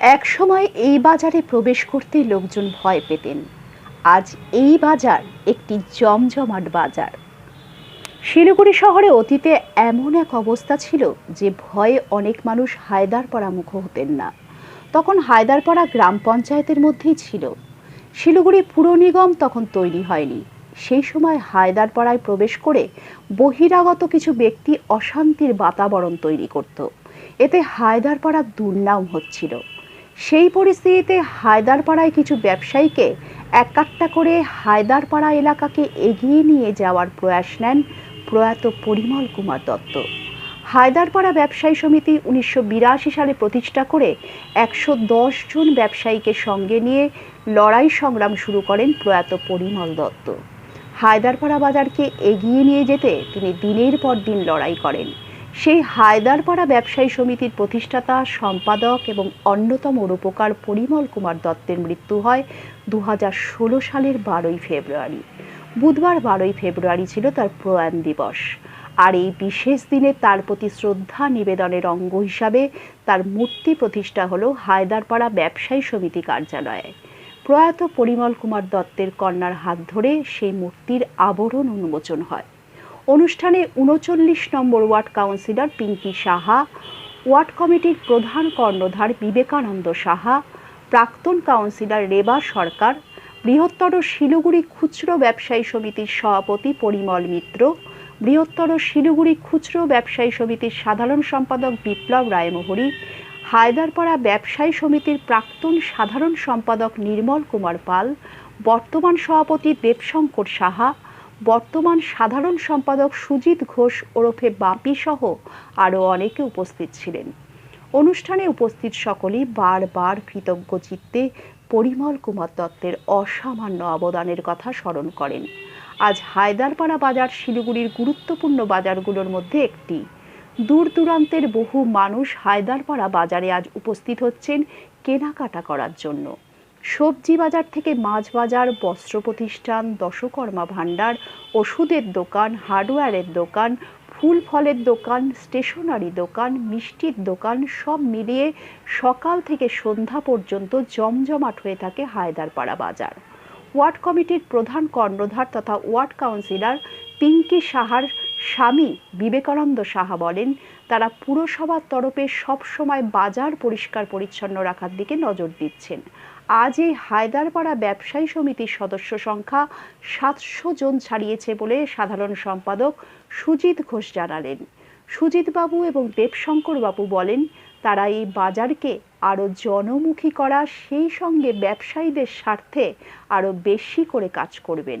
এক সময় এই বাজারে প্রবেশ করতে লোকজন ভয় পেতেন। আজ এই বাজার একটি জমজমাট বাজার। শিলিগুড়ি শহরে অতীতে এমন এক অবস্থা ছিল যে ভয়ে অনেক মানুষ হায়দারপাড়া মুখ হতেন না। তখন হায়দারপাড়া গ্রাম পঞ্চায়েতের মধ্যেই ছিল। শিলিগুড়ি পুর নিগম তখন তৈরি হয়নি। সেই সময় হায়দারপাড়ায় প্রবেশ করে বহিরাগত কিছু ব্যক্তি অশান্তির বাতাবরণ তৈরি করত। এতে হায়দারপাড়া দুর্নাম হচ্ছিল। সেই পরিস্থিতিতে হায়দারপাড়ায় কিছু ব্যবসায়ীকে একাট্টা করে হায়দারপাড়া এলাকাকে এগিয়ে নিয়ে যাওয়ার প্রয়াস নেন প্রয়াত পরিমল কুমার দত্ত। হায়দারপাড়া ব্যবসায়ী সমিতি উনিশশো বিরাশি সালে প্রতিষ্ঠা করে একশো দশ জন ব্যবসায়ীকে সঙ্গে নিয়ে লড়াই সংগ্রাম শুরু করেন প্রয়াত পরিমল দত্ত। হায়দারপাড়া বাজারকে এগিয়ে নিয়ে যেতে তিনি দিনের পর দিন লড়াই করেন। সেই হায়দারপাড়া ব্যবসায়ী সমিতির প্রতিষ্ঠাতা, সম্পাদক এবং অন্যতম রূপকার পরিমল কুমার দত্তের মৃত্যু হয় দু হাজার ষোলো সালের বারোই ফেব্রুয়ারি। বুধবার বারোই ফেব্রুয়ারি ছিল তার প্রয়াণ দিবস। আর এই বিশেষ দিনে তার প্রতি শ্রদ্ধা নিবেদনের অঙ্গ হিসাবে তার মূর্তি প্রতিষ্ঠা হলো হায়দারপাড়া ব্যবসায়ী সমিতি কার্যালয়ে। প্রয়াত পরিমল কুমার দত্তের কন্যার হাত ধরে সেই মূর্তির আবরণ উন্মোচন হয়। অনুষ্ঠানে উনচল্লিশ নম্বর ward councillor Pinki Saha, ward কমিটির প্রধান কর্ণধার বিবেকানন্দ সাহা, প্রাক্তন কাউন্সিলর রেবা সরকার, বৃহত্তর শিলিগুড়ি খুচরো ব্যবসায়ী সমিতির সভাপতি পরিমল মিত্র, বৃহত্তর শিলিগুড়ি খুচরো ব্যবসায়ী সমিতির সাধারণ সম্পাদক বিপ্লব রায়মোহরি, হায়দারপাড়া ব্যবসায়ী সমিতির প্রাক্তন সাধারণ সম্পাদক নির্মল কুমার পাল, বর্তমান সভাপতি দেবশঙ্কর সাহা বর্তমান সাধারণ সম্পাদক সুজিত ঘোষ ওরফে বাপি সহ আরও অনেকে উপস্থিত ছিলেন। অনুষ্ঠানে উপস্থিত সকলেই বারবার কৃতজ্ঞ চিত্তে পরিমল কুমার দত্তের অসামান্য অবদানের কথা স্মরণ করেন। আজ হায়দারপাড়া বাজার শিলিগুড়ির গুরুত্বপূর্ণ বাজারগুলোর মধ্যে একটি। দূর দূরান্তের বহু মানুষ হায়দারপাড়া বাজারে আজ উপস্থিত হচ্ছেন কেনাকাটা করার জন্য। সবজি বাজার থেকে মাছ বাজার, বস্ত্র প্রতিষ্ঠান, দশকর্মা ভাণ্ডার, ওষুধের দোকান, হার্ডওয়্যারের দোকান, ফুল ফলের দোকান, স্টেশনারি দোকান, মিষ্টির দোকান, সব মিলিয়ে সকাল থেকে সন্ধ্যা পর্যন্ত জমজমাট হয়ে থাকে হায়দারপাড়া বাজার। ওয়ার্ড কমিটির প্রধান কর্ণধার তথা ওয়ার্ড কাউন্সিলর পিঙ্কি সাহার স্বামী বিবেকানন্দ সাহা বলেন তারা পুরসভার তরফে সবসময় বাজার পরিষ্কার পরিচ্ছন্ন রাখার দিকে নজর দিচ্ছেন। আজ এই হায়দারপাড়া ব্যবসায়ী সমিতির সদস্য সংখ্যা সাতশো জন ছাড়িয়েছে বলে সাধারণ সম্পাদক সুজিত ঘোষ জানালেন। সুজিতবাবু এবং দেবশঙ্কর বাবু বলেন, তারা এই বাজারকে আরও জনমুখী করা, সেই সঙ্গে ব্যবসায়ীদের স্বার্থে আরও বেশি করে কাজ করবেন।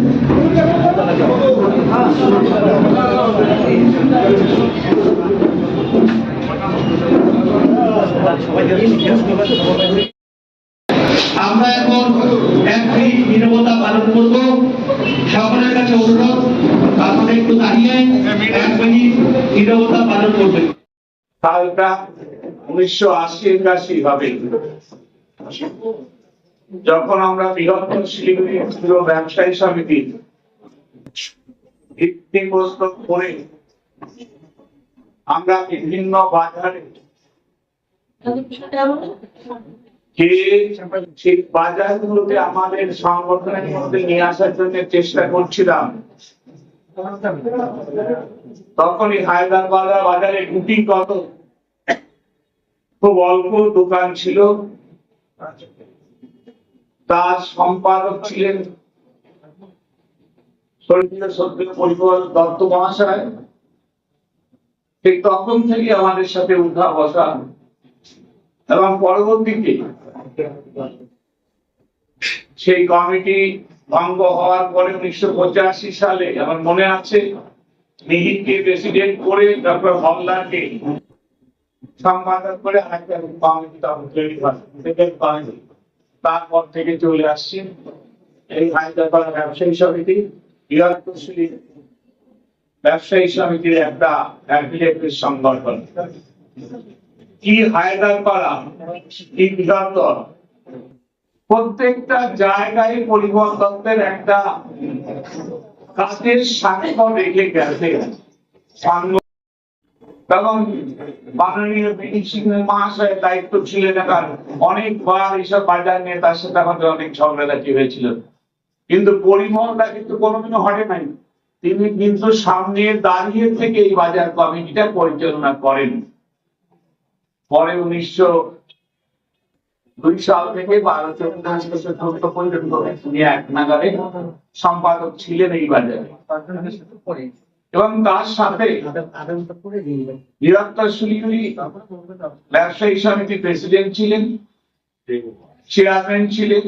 আমরা এখন এক মিনিট নিরবতা পালন করব। সকলের কাছে অনুরোধ, আপনারা একটু দাঁড়িয়ে এক মিনিট নিরবতা পালন করবেন। সালটা উনিশশো আশি একাশি হবে যখন আমরা বৃহত্তর শিলিগুড়ি ব্যবসায়ী সমিতি ভিত্তি প্রস্তুত করে আমরা বিভিন্ন বাজারে যে বাজারগুলোতে আমাদের সংগঠনের মধ্যে নিয়ে আসার জন্য চেষ্টা করছিলাম তখনই হায়দ্রাবাদ বাজারে গুটি কত? খুব অল্প দোকান ছিল। তার সম্পাদক ছিলেন দত্ত মহাশয়। ঠিক তখন থেকে আমাদের সাথে উঠা বসা। এবং পরবর্তীতে সেই কমিটি ভঙ্গ হওয়ার পরে উনিশশো পঁচাশি সালে আমার মনে আছে মিহিরকে প্রেসিডেন্ট করে ডক্টর হলদারকে সম্পাদক করে। কমিটি। তারপর থেকে চলে আসছে এই হায়দ্রাবাদ ব্যবসায়ী সমিতি। ব্যবসায়ী সমিতির একটা সংগঠন। কি হায়দার করা, কি প্রত্যেকটা জায়গায় পরিবর্তনের একটা কাজের সাক্ষ্য রেখে গেছে। তখন মাননীয় মহাশয়ের দায়িত্ব ছিলেন একার অনেকবার এইসব বাজার নিয়ে তার সাথে আমাদের অনেক ঝগড়াঝাটি হয়েছিল। কিন্তু পরিমলটা কিন্তু কোনোদিনও হটে নাই। তিনি কিন্তু সামনে দাঁড়িয়ে থেকে এই বাজার কমিটিটা পরিচালনা করেন। পরে উনিশশো দুই সাল থেকে বারো সম্পাদক ছিলেন এই বাজারে। এবং তার সাথে ব্যবসায়ী সমিতি প্রেসিডেন্ট ছিলেন, চেয়ারম্যান ছিলেন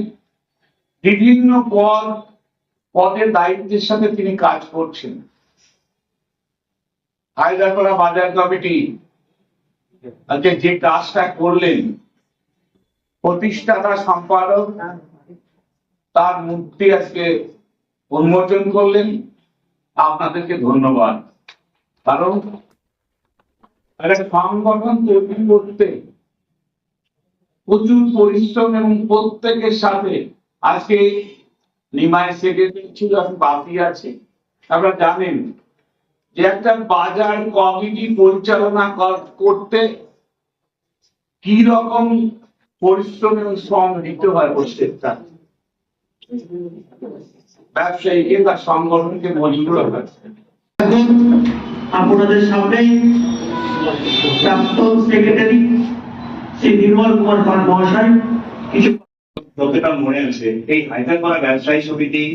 বিভিন্ন পদ, পদের দায়িত্বের সাথে তিনি কাজ করছেন। হায়দ্রাবাদ বাজার কমিটি আজকে যে কাজটা করলেন, প্রতিষ্ঠাতা সম্পাদক তার মূর্তি আজকে উন্মোচন করলেন। আপনাদেরকে ধন্যবাদ। কারণ সংগঠন তৈরি করতে প্রচুর পরিশ্রম এবং প্রত্যেকের সাথে আজকে নিমাই সেক্রেটারি ছিল, এখন বাকি আছে। আপনারা জানেন যে একটা বাজার কমিটি পরিচালনা করতে কি রকম পরিশ্রম এবং শ্রম দিতে হয় প্রত্যেকটা? ব্যবসায়ীকে বা সংগঠনকে মজবুর আপনাদের সামনে প্রাক্তন সেক্রেটারি শ্রী নির্মল কুমার পান মহাশয়, কিছু যতটা মনে আছে, এই হায়দ্রাবাদ ব্যবসায়ী সমিতি,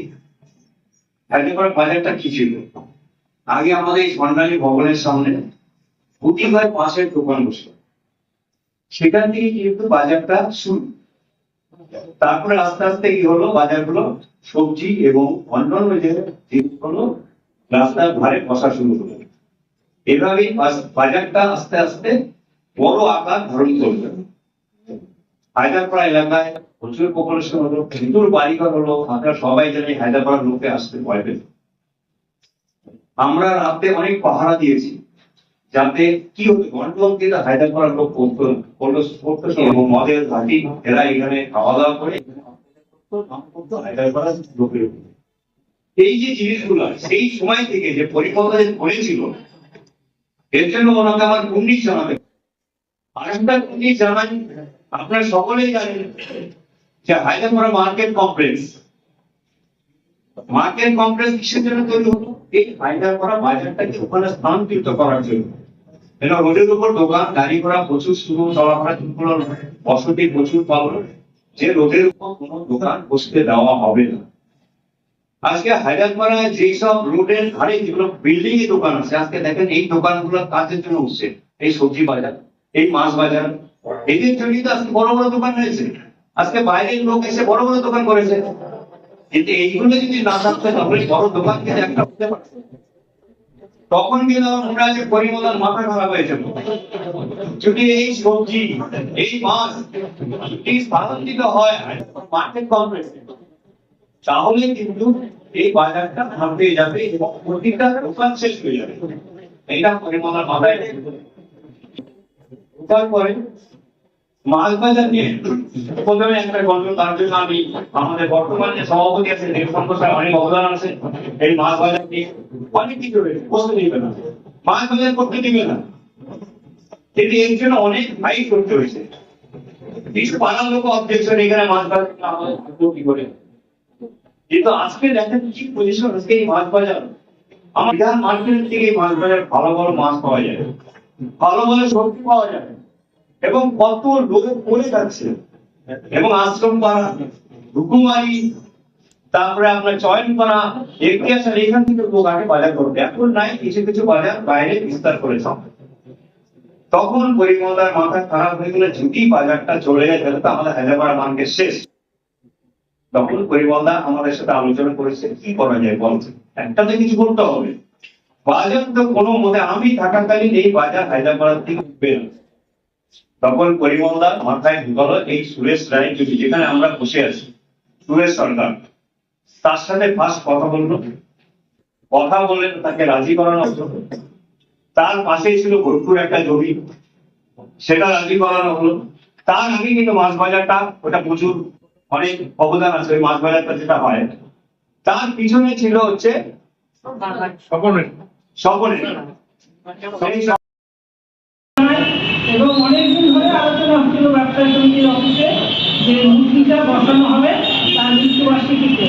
হায়দ্রাবাদ বাজারটা কি ছিল? আগে আমাদের এই স্বর্ণালী ভবনের সামনে গুটি ভাই মাছের দোকান বসে সেখান থেকে কিন্তু বাজারটা শুরু। তারপরে আস্তে আস্তে কি হলো? বাজারগুলো সবজি এবং অন্যান্য যে জিনিসগুলো রাস্তার ধারে বসা শুরু হলো। এভাবেই বাজারটা আস্তে আস্তে বড় আকার ধারণ করল। হায়দ্রাবাদ এলাকায় প্রচুর পপুলেশন হলো প্রচুর বাড়িঘর হলো, আমরা সবাই জানি হায়দ্রাবাদ লোকে আসতে ভয় পেত। আমরা রাতে অনেক পাহারা দিয়েছি, যাতে কি হতো গন্ডগোল দিয়ে হায়দ্রাবাদ লোক করতো এবং মদের ঘাটি, এরা এখানে খাওয়া দাওয়া করে এই যে জিনিসগুলো, সেই সময় থেকে যে পরিকল্পনা করেছিল এর জন্য ওনাকে আমার কুন্ডিশ জানাবে আরেকটা কুন্ডিশ জানাই আপনারা সকলেই জানেন যে Hyderabad market complex market complex কিসের জন্য তৈরি হলো এই হায়দ্রাবাদ বাজারটাকে ওখানে স্থানান্তরিত করার জন্য। কেন? রোডের উপর দোকান, গাড়ি ঘোড়া প্রচুর শুরু চলাফেরা শুরু বসতি প্রচুর পালন যে রোডের উপর কোনো দোকান বসতে দেওয়া হবে না। আজকে হায়দ্রাবাদ যেসব রোডের ধারে যেগুলো বিল্ডিং এর দোকান আছে, আজকে দেখেন এই দোকানগুলো কাজের জন্য উঠছে। এই সবজি বাজার, এই মাছ বাজার তো আজকে বড় বড় দোকান হয়েছে। আজকে বাইরের লোক এসে বড় বড় দোকান করেছে। কিন্তু এইগুলো যদি না তাহলে বড় দোকান কিন্তু একটা হতে তখন কিন্তু আমার পরিমলার মাথা খারাপ হয়ে যদি এই সবজি, এই মাছ, যদি স্থানান্তরিত হয় মার্কেট কমপ্লেক্সে তাহলে কিন্তু এই বাজারটা ভাঙতে যাবে এবং প্রতিটা দোকান শেষ হয়ে যাবে। এইটা পরিমলার মাথায় তারপরে একটা বর্তমান অবদান আছে। অনেক না কি করে কিন্তু আজকে দেখেন কি পজিশন আজকে এই মাছ বাজার আমার বিধান মার্কেট থেকে ভালো ভালো মাছ পাওয়া যায় ভালো ভালো সবজি পাওয়া যায় এবং কত লোক পড়ে যাচ্ছে। এবং আশ্রম পাড়া হুকুমারি তারপরে আপনার চয়ন পাড়া এগিয়ে এখান থেকে লোক আগে বাজার করবে। এখন নাই, কিছু কিছু বাজার বাইরে বিস্তার করেছে। তখন পরিমলার মাথা খারাপ হয়ে গেলে যদি বাজারটা চলে যায়, তাহলে তো আমাদের হায়দ্রাবাদ মার্কেট শেষ। তখন পরিমলদা আমাদের সাথে আলোচনা করেছে, কি করা যায় বলছে একটা তো কিছু করতে হবে। বাজার তো কোনো মতে আমি থাকাকালীন এই বাজার হায়দ্রাবাদ থেকে উঠবে না তখন পরিমলদার মাথায় ঢুকালো এই সুরেশ রায় যদি যেখানে আমরা বসে আছি সুরেশ সরকার। তার সাথে ফার্স্ট কথা বলল। কথা বললেন তাকে রাজি করানো হলো। তার পাশেই ছিল ভরপুর একটা জমি। সেটা রাজি করানো হলো। তার আগে কিন্তু মাছ বাজারটা ওটা প্রচুর অনেক অবদান আছে ওই মাছ বাজারটা যেটা হয়। তার পিছনে ছিল হচ্ছে সকলের সকলের এবং ধরে হচ্ছিল ব্যবসায়ী সমিতির অফিসে যে মূর্তিটা বসানো হবে তার মৃত্যুবার্ষিকীতে।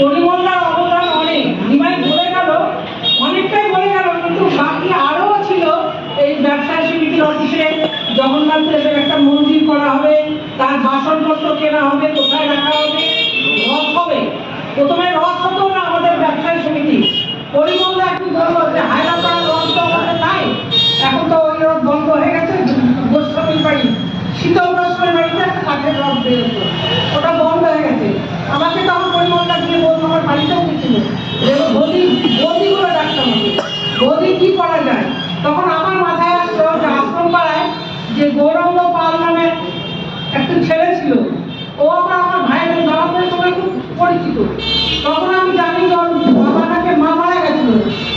পরিমন্দার অবদান অনেক। নিমাই বলে গেল, অনেকটাই বলে গেল, কিন্তু বাকি আরও ছিল এই ব্যবসায়ী সমিতির অফিসে। জগন্নাথ দেবের একটা মন্দির করা হবে, তার বাসনপত্র কেনা হবে, কোথায় রাখা হবে, রথ হবে। প্রথমে রথ হতো না আমাদের ব্যবসায়ী সমিতি। পরিমন্দা একটু বলল যে হায়দ্রাবাদ রথ তো আমাদের নাই, এখন তো ওই রথ বন্ধ হয়ে গেছে গোস্বামীর বাড়ি শীতল গোস্বামীর বাড়িতে একটা কাঠের রথ বেরোতো ওটা বন্ধ হয়ে গেছে আমাকে তখন পরিমন্দা দিয়ে বলতো আমার বাড়িতেও গেছিল যে বৌদি বৌদিগুলো ডাকতাম আমাকে বৌদি কি করা যায় তখন আমার মাথায় আসলো যে আশ্রম পাড়ায় যে গৌরঙ্গ পাল নামের একটা ছেলে ছিল। ও আমরা আমার ভাইয়ের জগতের সঙ্গে খুব পরিচিত। তখন আমি জানি যে ওর বাবাটাকে মা মারা গেছিল।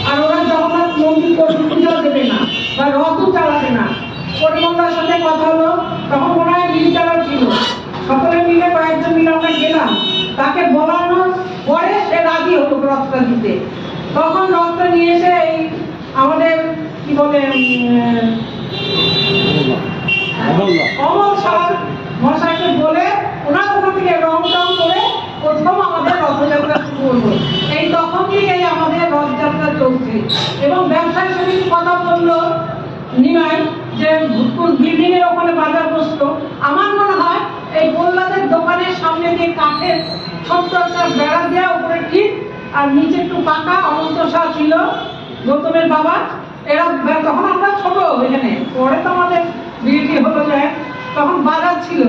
আর ওরা জগন্নাথ মন্দির করবে পুজো দেবে না বা রথও চালাবে না। পরিমন্দার সাথে কথা হলো, তখন মনে হয় মিল চালার ছিল। সকলে মিলে কয়েকজন মিলে আমরা গেলাম। তাকে বলানোর পরে সে রাজি হলো রথটা দিতে। তখন রথটা নিয়ে এসে এই আমাদের কি বলে অমল সার মশাইকে বলে ওনার ওখান থেকে রং টং করে প্রথম আমাদের রথযাত্রা শুরু হলো। এই তখন থেকেই আমাদের রথযাত্রা চলছে। এবং ব্যবসায়ী সমিতি কথা বলল নিমাই যে বিল্ডিং এর ওখানে বাজার বসতো। আমার মনে হয় এই গোল্লাদের দোকানের সামনে যে কাঠের ছোট্ট একটা বেড়া দেওয়া উপরে ঠিক আর নিচে একটু পাকা অনন্ত শাহ ছিল গৌতমের বাবা। এরা তখন আমরা ছোট এখানে। পরে তো আমাদের বিয়েটি হলো যায় তখন বাজার ছিল।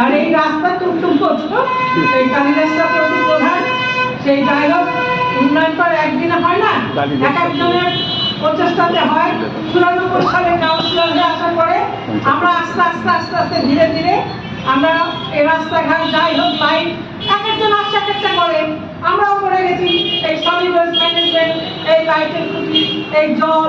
আর এই রাস্তা টুকটুক করছিল। এই কালী রাস্তা প্রধান। সেই ডায়লগ উন্নয়ন করে একদিনে হয় না? এক একজনের প্রচেষ্টাতে হয়। চুরানব্বই সালে কাউন্সিলর আসার পরে আমরা আস্তে আস্তে আস্তে আস্তে ধীরে ধীরে আমরা এই রাস্তাঘাট যাই হোক লাইট এক একজন আসছে এক একটা করে। আমরাও করে গেছি। এই সলিড ওয়েস্ট ম্যানেজমেন্ট এই লাইটের খুঁটি এই জল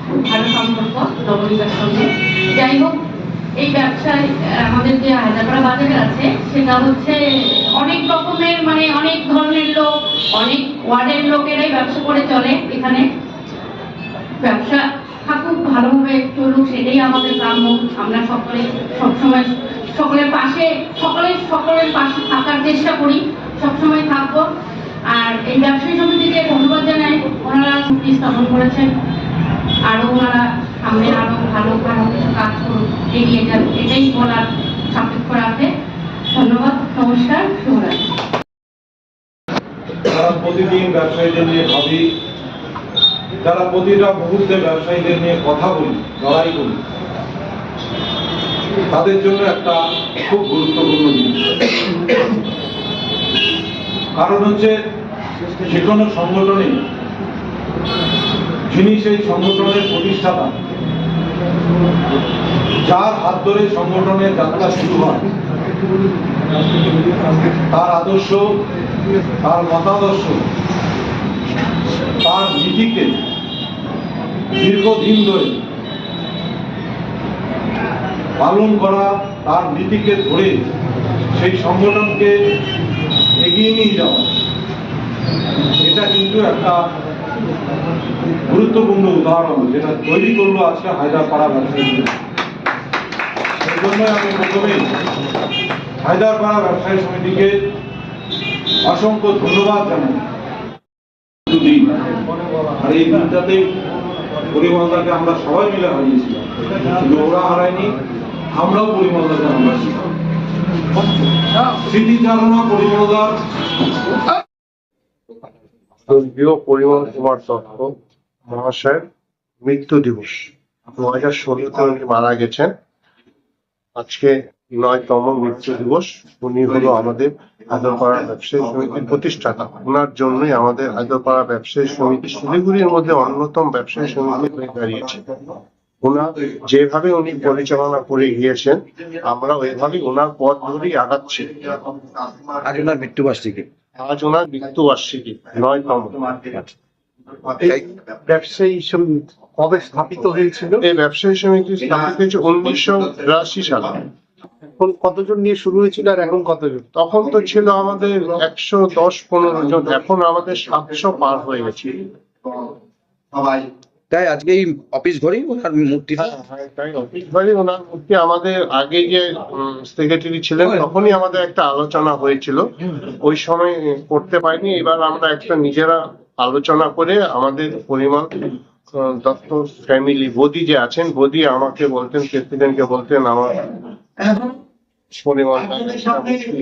ভালো সম্পর্ক নবনীতার সঙ্গে। যাই হোক এই ব্যবসায় আমাদের যে হায়দ্রাবাদ বাজারে আছে, সেটা হচ্ছে অনেক রকমের মানে অনেক ধরনের লোক, অনেক ওয়ার্ডের লোকেরাই ব্যবসা করে চলে এখানে। ব্যবসা থাকুক, ভালোভাবে চলুক, সেটাই আমাদের কাম্য আমরা সকলে সবসময়, সকলের পাশে সকলের সকলের পাশে থাকার চেষ্টা করি, সবসময় থাকব। আর এই ব্যবসায়ী সমিতিকে ধন্যবাদ জানাই। ওনারা স্থাপন করেছেন। আরও ওনারা সামনে আরও ভালো ভালো কিছু কাজ করুক এগিয়ে যান এটাই বলার সাপেক্ষ রাখে। ধন্যবাদ, নমস্কার, শুভরাত্রি। যারা প্রতিদিন ব্যবসায়ীদের নিয়ে ভাবি, যারা প্রতিটা মুহূর্তে ব্যবসায়ীদের নিয়ে কথা বলি, লড়াই করি, তাদের জন্য একটা খুব গুরুত্বপূর্ণ জিনিস কারণ হচ্ছে যে কোনো সংগঠনে যিনি সেই সংগঠনের প্রতিষ্ঠাতা, যার হাত ধরে সংগঠনের যাত্রা শুরু হয়, তার আদর্শ, তার মতাদর্শ, তার নীতিকে দীর্ঘদিন ধরে পালন করা, তার নীতিকে ধরে সেই সংগঠনকে এগিয়ে নিয়ে যাওয়া, এটা কিন্তু একটা গুরুত্বপূর্ণ উদাহরণ যেটা তৈরি করল আজকে হায়দ্রাপাড়া ব্যবসায়ী সেই জন্য আমি প্রথমেই হায়দ্রাপাড়া ব্যবসায়ী সমিতিকে অসংখ্য ধন্যবাদ জানাই। আর এই দিনটাতে পরিমলদাকে আমরা সবাই মিলে হারিয়েছিলাম। ওরা হারায়নি, আমরাও পরিমলদাকে হারিয়েছি স্মৃতিচারণা পরিমলদার। পরিমল কুমার দত্ত মহাশয়ের মৃত্যু দিবস। দু হাজার ষোলোতে উনি মারা গেছেন। আজকে নয়তম মৃত্যু দিবস। উনি হলো আমাদের হায়দ্রাপাড়া ব্যবসায়ী সমিতির প্রতিষ্ঠাতা। ওনার জন্যই আমাদের হায়দ্রাপাড়া ব্যবসায়ী সমিতি শিলিগুড়ির মধ্যে অন্যতম ব্যবসায়ী সমিতি হয়ে দাঁড়িয়েছে। ওনার যেভাবে উনি পরিচালনা করে গিয়েছেন আমরা ওইভাবেই ওনার পথ ধরেই আগাচ্ছি। আজ ওনার মৃত্যুবার্ষিকী আজ ওনার মৃত্যুবার্ষিকী নয়তম। এই ব্যবসায়ী সমিতি কবে স্থাপিত হয়েছিল? এই ব্যবসায়ী সমিতি স্থাপিত হয়েছে উনিশশো বিরাশি সালে। এখন কতজন নিয়ে শুরু হয়েছিল আর এখন কতজন? তখন তো ছিল আমাদের একশো দশ পনেরো জন এখন আমাদের সাতশো পার হয়ে গেছে। তাই আজকে এই অফিস ঘরেই ওনার মূর্তিটা এবারে ওনার মধ্যে আমাদের আগে যে সেক্রেটারি ছিলেন তখনই আমাদের একটা আলোচনা হয়েছিল। ওই সময় করতে পারিনি এবার আমরা একটা নিজেরা আলোচনা করে আমাদের পরিমাণ দত্ত ফ্যামিলি বদি যে আছেন, বদি আমাকে বলতেন, প্রেসিডেন্টকে বলতেন, আমার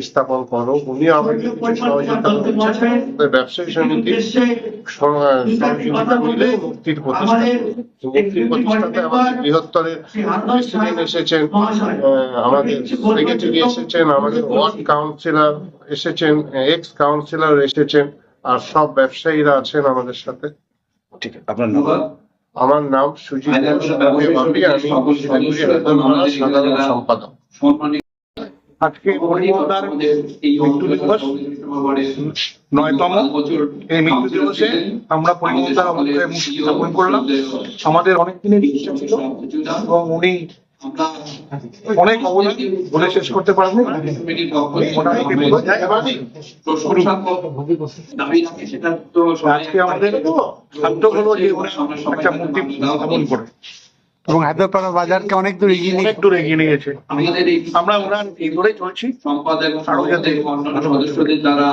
স্থাপন করো। উনি আমাকে ব্যবসায়ী সহযোগিতা মিলে মূর্তির প্রতিষ্ঠা মূর্তির প্রতিষ্ঠাতে আমাদের প্রেসিডেন্ট এসেছেন আমাদের এসেছেন, আমাদের ওয়ার্ড কাউন্সিলর এসেছেন এক্স কাউন্সিলর এসেছেন। আর সব ব্যবসায়ীরা আছেন আমাদের সাথে। ঠিক আছে আপনার নাম? আমার নাম সুজিত আমি সাধারণ সম্পাদক। আজকে মৃত্যু দিবস নয়তম এই মৃত্যু দিবসে আমরা পরিমলদার অবস্থায় মূর্তি স্থাপন করলাম। আমাদের অনেক দিনের ইচ্ছা ছিল এবং উনি অনেক অবদান বলে শেষ করতে পারবেন মোটামুটি বলা যায়। আজকে আমাদের শান্ত হলো যে একটা মূর্তি স্থাপন করে। এবং হায়দ্রাবাদ বাজারকে অনেক দূর এগিয়ে নিয়ে অনেক দূর এগিয়ে নিয়ে গেছে। আমরা ওনার এই ধরেই চলছি। সম্পাদক সদস্যদের দ্বারা